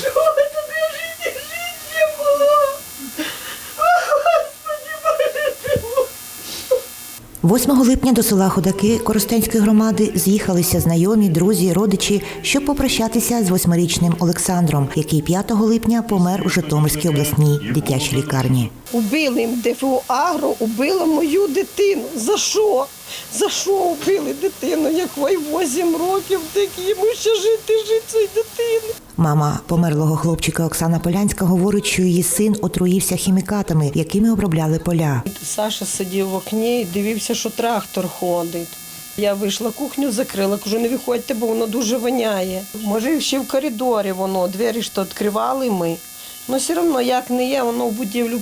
Що тобі в житті життя було? Господи, 8 липня до села Ходаки Коростенської громади з'їхалися знайомі, друзі, родичі, щоб попрощатися з восьмирічним Олександром, який 5 липня помер у Житомирській обласній дитячій лікарні. Убили МДФУ Агро, убила мою дитину. За що? За що убили дитину? Як вай 8 років, так йому ще жити жити цій дитини. Мама померлого хлопчика Оксана Полянська говорить, що її син отруївся хімікатами, якими обробляли поля. Саша сидів в окні і дивився, що трактор ходить. Я вийшла кухню, закрила, кажу, не виходьте, бо воно дуже воняє. Може, ще в коридорі воно, двері ж то відкривали ми. Ну все одно, як не є, воно в будівлю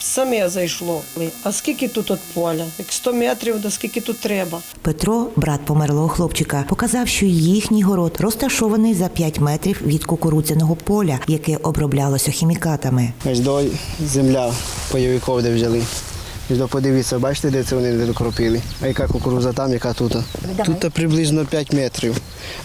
саме зайшло. А скільки тут від поля? Як 100 метрів, да скільки тут треба? Петро, брат померлого хлопчика, показав, що їхній город розташований за 5 метрів від кукурудзяного поля, яке оброблялося хімікатами. Ось до земля пайовиков де взяли. Ось до подивіться, бачите, де це вони не докропили. А яка кукуруза там, яка тут? Тут приблизно 5 метрів,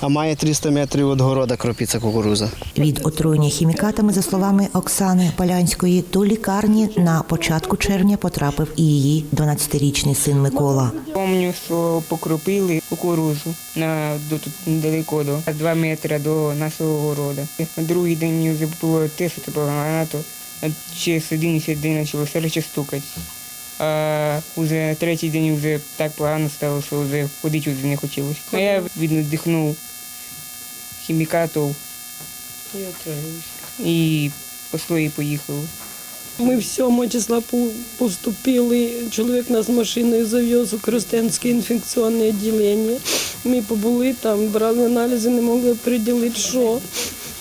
а має 300 метрів від города кропиться кукуруза. Від отруєння хімікатами, за словами Оксани Полянської, до лікарні на початку червня потрапив і її 12-річний син Микола. Помню, що покропили кукурузу на до тут недалеко до два метри до нашого города. На другий день вже було те, що це багато. а Через один ще день почало серце стукати. А вже третій день вже так погано стало, що вже ходити вже не хотілося. А я віддихнув хімікатів І пошло і поїхало. Ми в 7 числа поступили. Чоловік нас машиною завез у Коростенське інфекційне відділення. Ми побули там, брали аналізи, не могли приділити, що.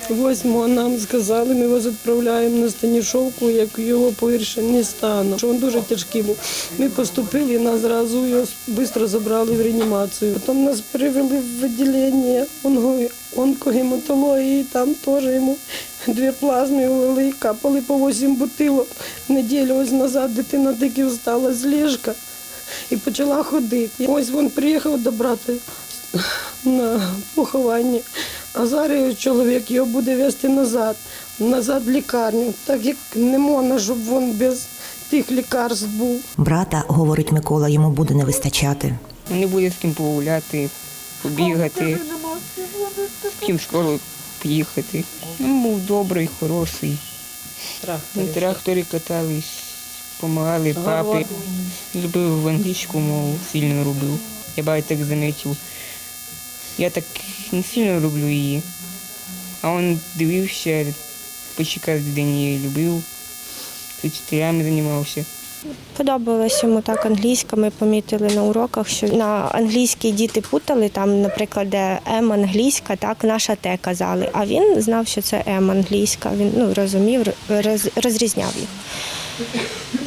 Восьмого нам сказали, ми вас відправляємо на Станішовку, як його погіршення стану. Що він дуже тяжкий був. Ми поступили, нас зразу його швидко забрали в реанімацію. Потім нас перевели в відділення онкогематології, там теж йому дві плазми ввели, капали по 8 бутилок. Неділю ось назад дитина тільки встала з ліжка і почала ходити. Ось він приїхав до брата на поховання, а зараз чоловік його буде вести назад, назад в лікарню, так як не можна, щоб він без тих лікарств був. Брата, говорить Микола, йому буде не вистачати. Не буде з ким погуляти, побігати, з ким в школу поїхати. Ну, був добрий, хороший. На тракторі катались, допомагали папі. Любив англійську мову, сильно робив. Я багато так замітив. Я так не сильно люблю її. А він дивився, почекав день її любив, вчителями займався. Подобалось йому так англійська. Ми помітили на уроках, що на англійській діти путали, там, наприклад, де М англійська, так наша Т казали. А він знав, що це М англійська. Він ну, розумів, роз, розрізняв їх.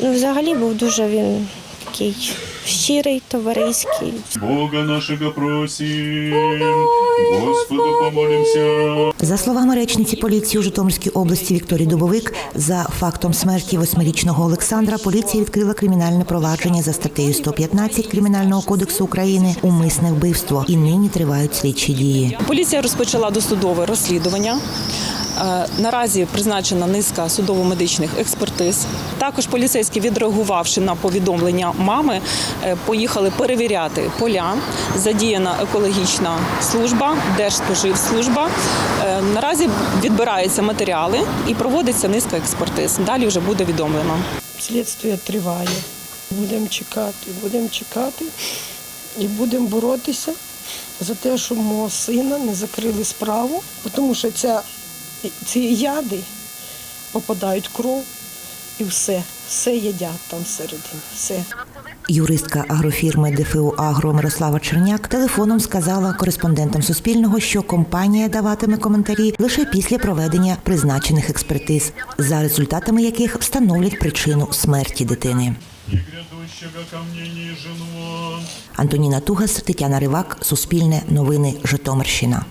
Ну, взагалі був дуже він такий щирий, товариський. Бога нашего просим, Господу помолимся. За словами речниці поліції у Житомирській області Вікторії Дубовик, за фактом смерті восьмирічного Олександра поліція відкрила кримінальне провадження за статтею 115 Кримінального кодексу України умисне вбивство і нині тривають слідчі дії. Поліція розпочала досудове розслідування. Е, Наразі призначена низка судово-медичних експертиз. Також поліцейські, відреагувавши на повідомлення мами, е, поїхали перевіряти поля. Задіяна екологічна служба, Держспоживслужба. Е, Наразі відбираються матеріали і проводиться низка експертиз. Далі вже буде відомлено. Слідство триває. Будемо чекати, будемо чекати і будемо боротися за те, щоб мого сина не закрили справу, тому що ця, ці яди попадають в кров і все, все їдять там всередині, все. Юристка агрофірми ДФУ Агро Мирослава Черняк телефоном сказала кореспондентам Суспільного, що компанія даватиме коментарі лише після проведення призначених експертиз, за результатами яких встановлять причину смерті дитини. Антоніна Тугас, Тетяна Ривак, Суспільне, Новини, Житомирщина.